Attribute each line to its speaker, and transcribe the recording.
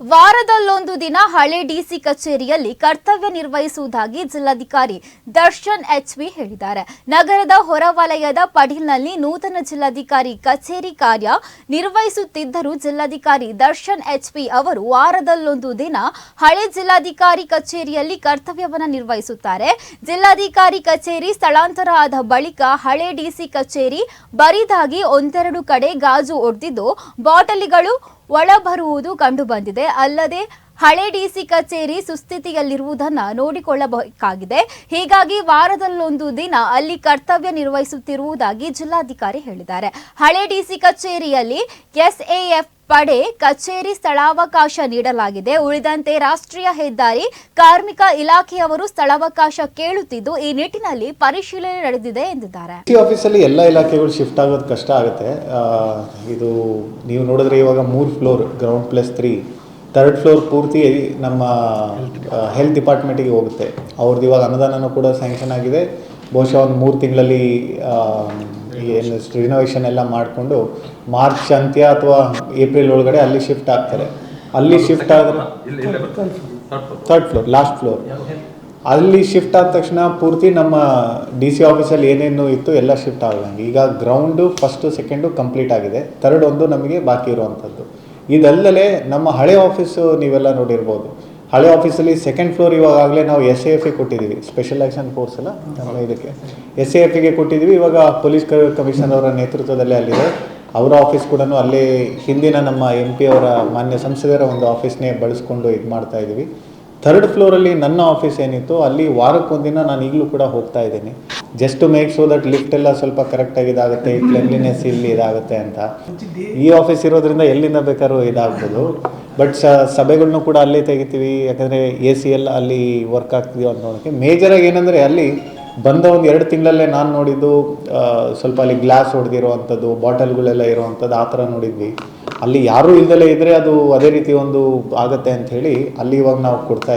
Speaker 1: ವಾರದಲ್ಲೊಂದು ದಿನ ಹಳೆ ಡಿಸಿ ಕಚೇರಿಯಲ್ಲಿ ಕರ್ತವ್ಯ ನಿರ್ವಹಿಸುವುದಾಗಿ ಜಿಲ್ಲಾಧಿಕಾರಿ ದರ್ಶನ್ ಎಚ್ವಿ ಹೇಳಿದ್ದಾರೆ. ನಗರದ ಹೊರವಲಯದ ಪಡೀಲ್ನಲ್ಲಿ ನೂತನ ಜಿಲ್ಲಾಧಿಕಾರಿ ಕಚೇರಿ ಕಾರ್ಯ ನಿರ್ವಹಿಸುತ್ತಿದ್ದರೂ ಜಿಲ್ಲಾಧಿಕಾರಿ ದರ್ಶನ್ ಎಚ್ಪಿ ಅವರು. ವಾರದಲ್ಲೊಂದು ದಿನ ಹಳೆ ಜಿಲ್ಲಾಧಿಕಾರಿ ಕಚೇರಿಯಲ್ಲಿ ಕರ್ತವ್ಯವನ್ನು ನಿರ್ವಹಿಸುತ್ತಾರೆ. ಜಿಲ್ಲಾಧಿಕಾರಿ ಕಚೇರಿ ಸ್ಥಳಾಂತರ ಆದ ಬಳಿಕ ಹಳೆ ಡಿಸಿ ಕಚೇರಿ ಬರಿದಾಗಿ ಒಂದೆರಡು ಕಡೆ ಗಾಜು ಒಡೆದಿದ್ದು, ಬಾಟಲಿಗಳು ಒಳಬರುವುದು ಕಂಡುಬಂದಿದೆ. ಅಲ್ಲದೆ ಹಳೆ ಡಿಸಿ ಕಚೇರಿ ಸುಸ್ಥಿತಿಯಲ್ಲಿರುವುದನ್ನು ನೋಡಿಕೊಳ್ಳಬೇಕಾಗಿದೆ. ಹೀಗಾಗಿ ವಾರದಲ್ಲೊಂದು ದಿನ ಅಲ್ಲಿ ಕರ್ತವ್ಯ ನಿರ್ವಹಿಸುತ್ತಿರುವುದಾಗಿ ಜಿಲ್ಲಾಧಿಕಾರಿ ಹೇಳಿದ್ದಾರೆ. ಹಳೆ ಡಿಸಿ ಕಚೇರಿಯಲ್ಲಿ ಎಸ್ಎಎಫ್ ಪಡೆ ಕಚೇರಿ ಸ್ಥಳಾವಕಾಶ ನೀಡಲಾಗಿದೆ. ಉಳಿದಂತೆ ರಾಷ್ಟ್ರೀಯ ಹೆದ್ದಾರಿ, ಕಾರ್ಮಿಕ ಇಲಾಖೆಯವರು ಸ್ಥಳಾವಕಾಶ ಕೇಳುತ್ತಿದ್ದು, ಈ ನಿಟ್ಟಿನಲ್ಲಿ ಪರಿಶೀಲನೆ ನಡೆದಿದೆ ಎಂದಿದ್ದಾರೆ.
Speaker 2: ಆಫೀಸಲ್ಲಿ ಎಲ್ಲ ಇಲಾಖೆಗಳು ಶಿಫ್ಟ್ ಆಗೋದು ಕಷ್ಟ ಆಗುತ್ತೆ. ಇದು ನೀವು ನೋಡಿದ್ರೆ ಇವಾಗ ಮೂರು floor, ground plus three. Third floor ಪೂರ್ತಿ ನಮ್ಮ ಹೆಲ್ತ್ ಡಿಪಾರ್ಟ್ಮೆಂಟಿಗೆ ಹೋಗುತ್ತೆ. ಅವ್ರದ್ದು ಇವಾಗ ಅನುದಾನನೂ ಕೂಡ ಸ್ಯಾಂಕ್ಷನ್ ಆಗಿದೆ. ಬಹುಶಃ ಒಂದು ಮೂರು ತಿಂಗಳಲ್ಲಿ ಏನು ರಿನೋವೇಷನ್ ಎಲ್ಲ ಮಾಡಿಕೊಂಡು ಮಾರ್ಚ್ ಅಂತ್ಯ ಅಥವಾ ಏಪ್ರಿಲ್ ಒಳಗಡೆ ಅಲ್ಲಿ ಶಿಫ್ಟ್ ಆಗ್ತಾರೆ. ಅಲ್ಲಿ ಶಿಫ್ಟ್
Speaker 3: ಆದ.
Speaker 2: ಥರ್ಡ್ ಫ್ಲೋರ್ ಲಾಸ್ಟ್ ಫ್ಲೋರ್ ಅಲ್ಲಿ ಶಿಫ್ಟ್ ಆದ ತಕ್ಷಣ ಪೂರ್ತಿ ನಮ್ಮ ಡಿ ಸಿ ಆಫೀಸಲ್ಲಿ ಏನೇನು ಇತ್ತು ಎಲ್ಲ ಶಿಫ್ಟ್ ಆಗಂಗೆ ಈಗ ಗ್ರೌಂಡು ಫಸ್ಟು ಸೆಕೆಂಡು ಕಂಪ್ಲೀಟ್ ಆಗಿದೆ. ಥರ್ಡ್ ಒಂದು ನಮಗೆ ಬಾಕಿ ಇರುವಂಥದ್ದು. ಇದಲ್ಲದೆ ನಮ್ಮ ಹಳೆ ಆಫೀಸು ನೀವೆಲ್ಲ ನೋಡಿರ್ಬೋದು. ಹಳೆ ಆಫೀಸಲ್ಲಿ ಸೆಕೆಂಡ್ ಫ್ಲೋರ್ ಇವಾಗಲೇ ನಾವು ಎಸ್ ಎ ಎಫ್ಗೆ ಕೊಟ್ಟಿದ್ದೀವಿ. ಸ್ಪೆಷಲ್ ಆ್ಯಕ್ಷನ್ ಫೋರ್ಸ್ ಎಲ್ಲ ನಮ್ಮ ಇದಕ್ಕೆ. ಎಸ್ ಎ ಎಫ್ಗೆ ಕೊಟ್ಟಿದ್ದೀವಿ. ಇವಾಗ ಪೊಲೀಸ್ ಕಮಿಷನ್ ಅವರ ನೇತೃತ್ವದಲ್ಲೇ ಅಲ್ಲಿದೆ. ಅವರ ಆಫೀಸ್ ಕೂಡ ಅಲ್ಲಿ ಹಿಂದಿನ ನಮ್ಮ ಎಂ ಪಿ ಅವರ ಮಾನ್ಯ ಸಂಸದರ ಒಂದು ಆಫೀಸ್ನೇ ಬಳಸ್ಕೊಂಡು ಇದು ಮಾಡ್ತಾ ಇದ್ದೀವಿ. ಥರ್ಡ್ ಫ್ಲೋರಲ್ಲಿ ನನ್ನ ಆಫೀಸ್ ಏನಿತ್ತು ಅಲ್ಲಿ ವಾರಕ್ಕೊಂದಿನ ನಾನು ಈಗಲೂ ಕೂಡ ಹೋಗ್ತಾ ಇದ್ದೀನಿ. Just to make show that lift ಎಲ್ಲ ಸ್ವಲ್ಪ ಕರೆಕ್ಟಾಗಿ ಇದಾಗುತ್ತೆ ಕ್ಲೆನ್ಲಿನೆಸ್ ಇಲ್ಲಿ ಇದಾಗುತ್ತೆ ಅಂತ. ಈ ಆಫೀಸ್ ಇರೋದ್ರಿಂದ ಎಲ್ಲಿಂದ ಬೇಕಾದ್ರೂ ಇದಾಗ್ಬೋದು. ಬಟ್ ಸ, ಸಭೆಗಳ್ನು ಕೂಡ ಅಲ್ಲೇ ತೆಗಿತೀವಿ, ಯಾಕಂದರೆ ಎ ಸಿ ಎಲ್ಲ ಅಲ್ಲಿ ವರ್ಕ್ ಆಗ್ತಿದೆಯೋ ಅಂತ ನೋಡೋಕ್ಕೆ ಮೇಜರಾಗಿ ಏನಂದರೆ ಅಲ್ಲಿ ಬಂದ ಒಂದು ಎರಡು ತಿಂಗಳಲ್ಲೇ ನಾನು ನೋಡಿದ್ದು ಸ್ವಲ್ಪ ಅಲ್ಲಿ ಗ್ಲಾಸ್ ಹೊಡೆದಿರೋ ಬಾಟಲ್ಗಳೆಲ್ಲ ಇರೋವಂಥದ್ದು ಆ ಥರ ನೋಡಿದ್ವಿ. ಅಲ್ಲಿ ಯಾರೂ ಇಲ್ದಲೇ ಇದ್ದರೆ ಅದು ಅದೇ ರೀತಿ ಒಂದು ಆಗುತ್ತೆ ಅಂತ ಹೇಳಿ ಅಲ್ಲಿ ಇವಾಗ ನಾವು ಕೊಡ್ತಾ